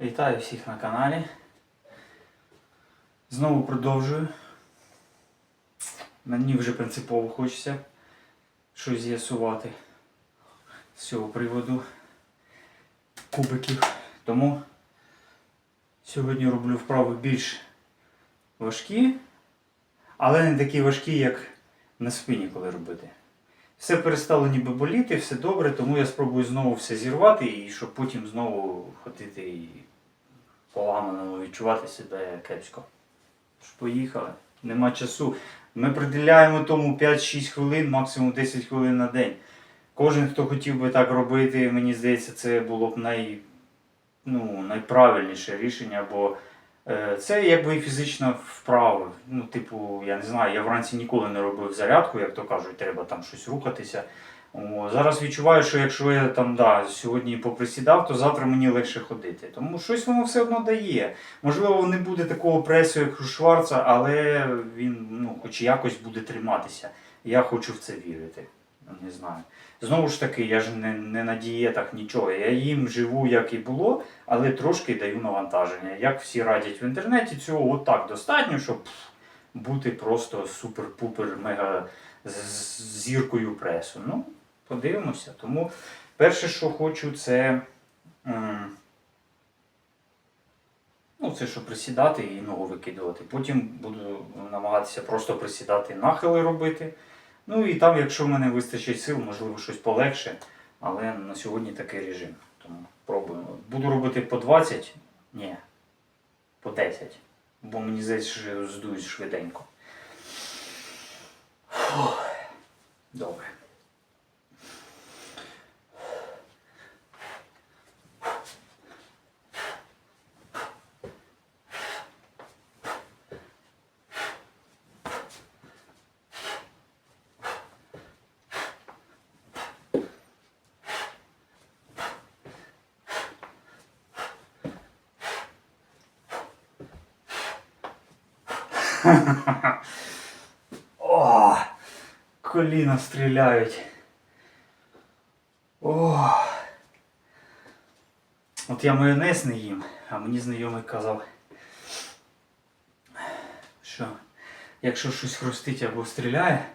Вітаю всіх на каналі. Знову продовжую. Мені вже принципово хочеться щось з'ясувати з цього приводу кубиків. Тому сьогодні роблю вправи більш важкі, але не такі важкі, як на спині, коли робити. Все перестало ніби боліти, все добре, тому я спробую знову все зірвати і щоб потім знову ходити і поламаному відчувати себе кепсько. Ж поїхали. Нема часу. Ми приділяємо тому 5-6 хвилин, максимум 10 хвилин на день. Кожен, хто хотів би так робити, мені здається, це було б най, ну, найправильніше рішення, бо е, це якби фізична вправа. Ну, типу, я не знаю, я вранці ніколи не робив зарядку, як то кажуть, треба там щось рухатися. О, зараз відчуваю, що якщо я там да, сьогодні поприсідав, то завтра мені легше ходити. Тому щось воно все одно дає. Можливо, не буде такого пресу, як у Шварца, але він ну, хоч якось буде триматися. Я хочу в це вірити. Не знаю. Знову ж таки, я ж не, не на дієтах нічого. Я їм живу, як і було, але трошки даю навантаження. Як всі радять в інтернеті, цього отак достатньо, щоб пф, бути просто супер-пупер мега з- зіркою пресу. Ну, подивимося. Тому перше, що хочу, це. Ну, це що присідати і ногу викидувати. Потім буду намагатися просто присідати нахили робити. Ну і там, якщо в мене вистачить сил, можливо, щось полегше. Але на сьогодні такий режим. Тому пробуємо. Буду робити по 20, ні, по 10. Бо мені здається, здують швиденько. Фух. Добре. О, коліна стріляють. О. От я майонез не їм, а мені знайомий казав, що якщо щось хрустить або стріляє,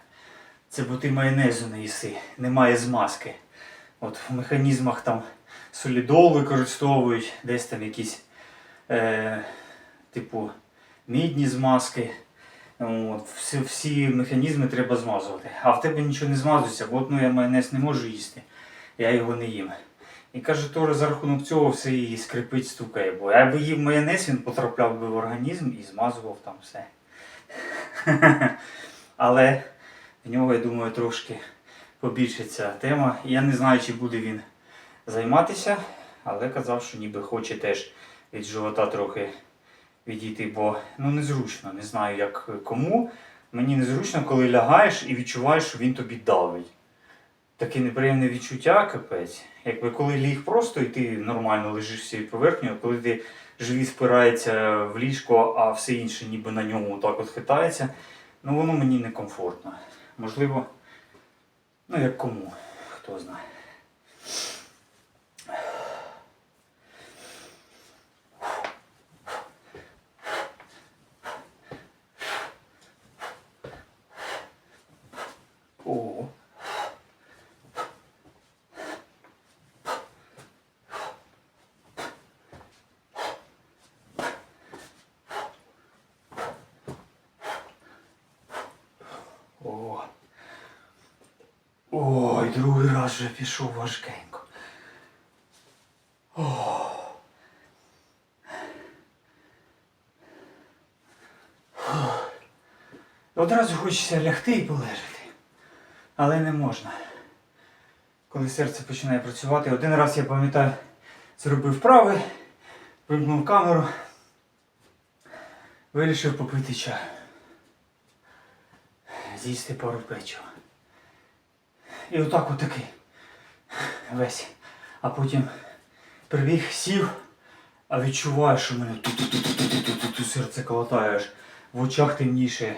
це бо ти майонезу не їси, немає змазки. От в механізмах там солідол використовують, десь там якісь е, типу мідні змазки. От, всі, всі механізми треба змазувати. А в тебе нічого не змазується, бо ну, я майонез не можу їсти, я його не їм. І каже, то за рахунок цього все і скрипить, стукає. Бо я би їв майонез, він потрапляв би в організм і змазував там все. Але в нього, я думаю, трошки побільше ця тема. Я не знаю, чи буде він займатися, але казав, що ніби хоче теж від живота трохи відійти, бо ну незручно, не знаю як кому. Мені незручно, коли лягаєш і відчуваєш, що він тобі давить. Таке неприємне відчуття, капець. Якби коли ліг просто і ти нормально лежиш всією поверхнею, коли ти живіт спирається в ліжко, а все інше ніби на ньому так от хитається, ну воно мені некомфортно. Можливо, ну як кому, хто знає. О. О. Ой, другий раз вже пішов важкенько. О. Одразу хочеться лягти і полежати. Але не можна. Коли серце починає працювати. Один раз я пам'ятаю, зробив вправи, вимкнув камеру, вирішив попити чаю. З'їсти пару печива. І отак отакий. Весь. А потім прибіг, сів, а відчуваю, що мене ту-ту-ту-ту-ту-ту-ту серце колотає аж в очах темніше.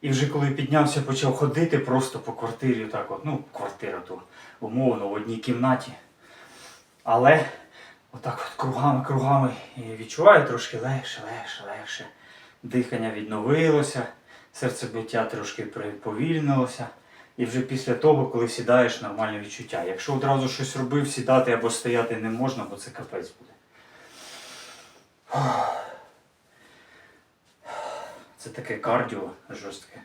І вже коли піднявся, почав ходити просто по квартирі, так от, ну, квартира то умовно в одній кімнаті. Але отак от кругами, кругами і відчуваю трошки легше, легше, легше. Дихання відновилося, серцебиття трошки приповільнилося. І вже після того, коли сідаєш, нормальне відчуття. Якщо одразу щось робив, сідати або стояти не можна, бо це капець буде. Це таке кардіо жорстке.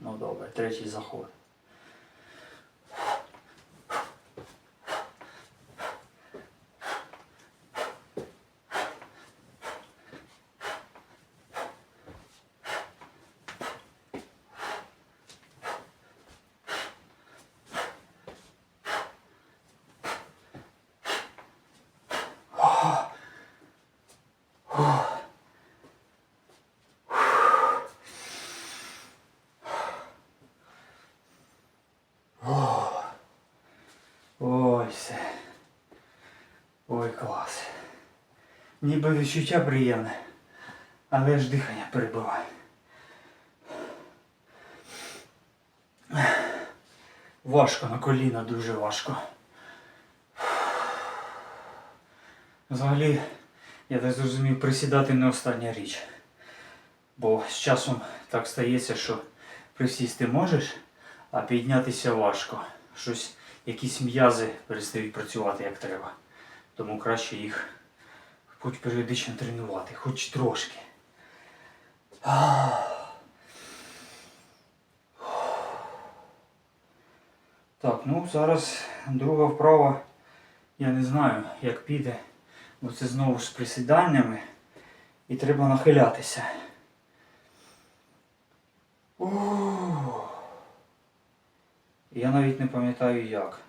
Ну добре, третій заход. Ой, все. Ой, клас. Ніби відчуття приємне, але ж дихання перебиває. Важко на коліна, дуже важко. Взагалі, я так зрозумів, присідати не остання річ. Бо з часом так стається, що присісти можеш, а піднятися важко. Щось, якісь м'язи перестають працювати як треба. Тому краще їх хоч періодично тренувати, хоч трошки. Так, ну зараз друга вправа. Я не знаю, як піде, бо це знову ж з присіданнями і треба нахилятися. Я навіть не пам'ятаю як.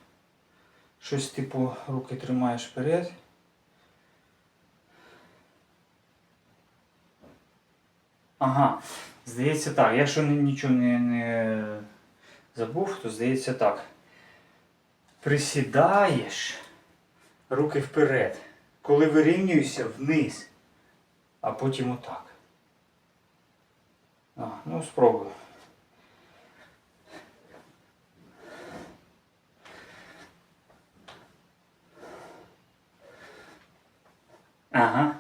Щось типу руки тримаєш вперед. Ага, здається так. Якщо нічого не, не забув, то здається так. Присідаєш руки вперед. Коли вирівнюєшся вниз, а потім отак. А, ну спробую. Ага.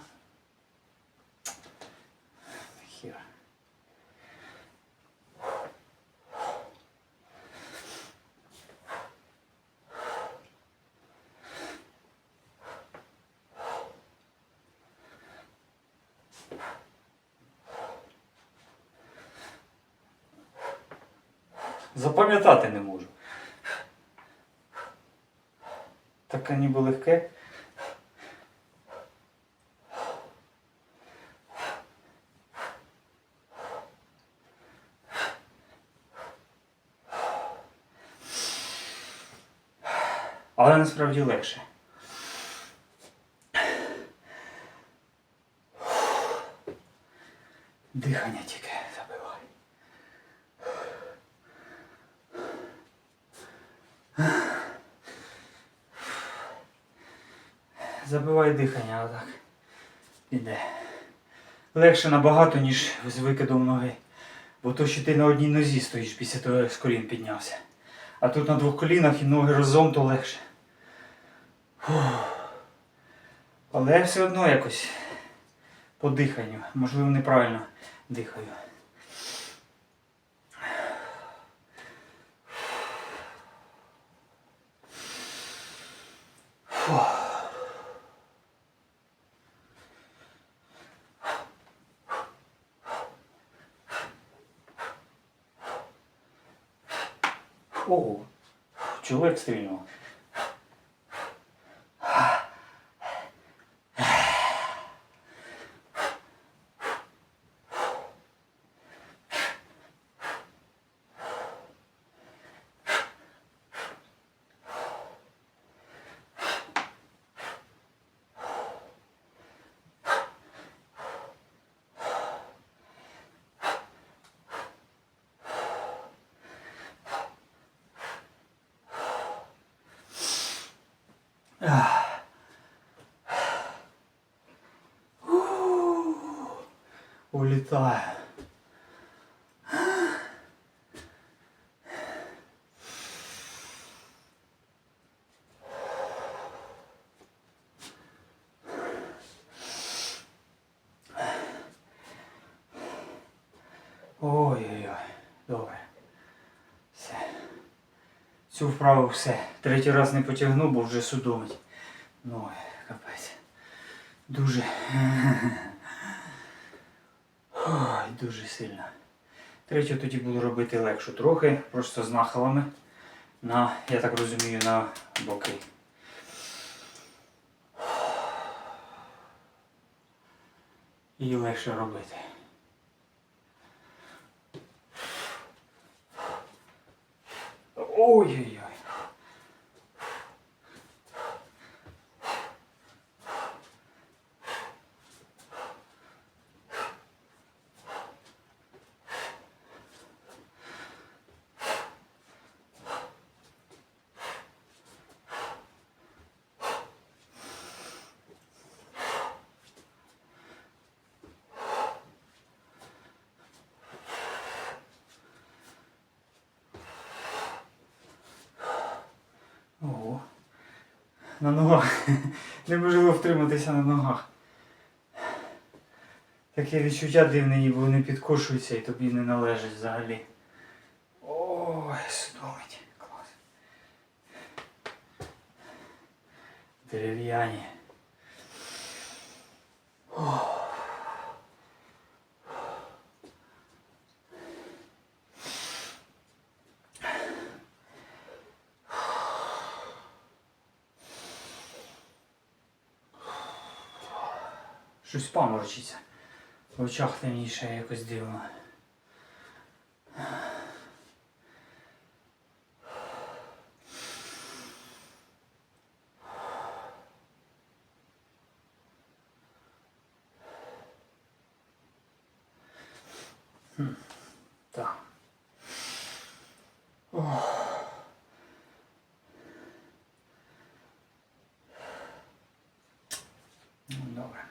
Хер. Запам'ятати не можу. Таке ніби легке. Але насправді легше. Дихання тільки Забивай дихання, отак. Іде. Легше набагато, ніж з викидом ноги. Бо то, що ти на одній нозі стоїш після того, як з колін піднявся. А тут на двох колінах і ноги разом, то легше. Фух. Але все одно якось по диханню. Можливо, неправильно дихаю. 크고 죽을 수도 있는 Улетаю. Ой-ой-ой, добре. Цю вправу все. Третій раз не потягну, бо вже судомить. Ну, капець. Дуже. Ой, дуже сильно. Третю тоді буду робити легшу трохи, просто з нахилами на, я так розумію, на боки. І легше робити. Ой-ой-ой. Ого. На ногах. Неможливо втриматися на ногах. Таке відчуття дивне, ніби вони підкошуються і тобі не належать взагалі. Ой, судомить. Клас. Дерев'яні. Щось паморочиться. В очах темніше якось дивно. Хм, Так. Ох. Ну, Добре.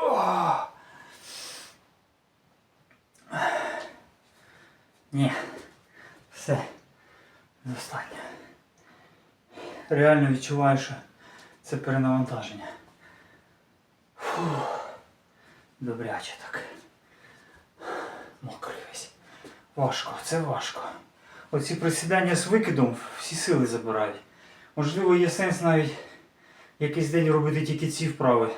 О! Ні, все, достатньо. Реально відчуваю, що це перенавантаження. Фух. Добряче так. Мокрий весь. Важко, це важко. Оці присідання з викидом всі сили забирають. Можливо, є сенс навіть якийсь день робити тільки ці вправи.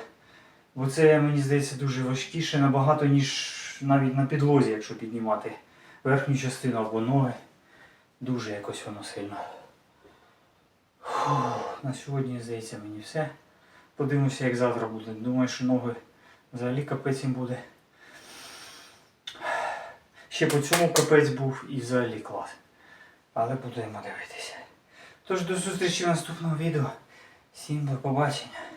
Бо це, мені здається, дуже важкіше набагато, ніж навіть на підлозі, якщо піднімати верхню частину або ноги. Дуже якось воно сильно. Фух, на сьогодні, здається, мені все. Подивимося, як завтра буде. Думаю, що ноги взагалі капець їм буде. Ще по цьому капець був і взагалі клас. Але будемо дивитися. Тож до зустрічі в наступному відео. Всім до побачення.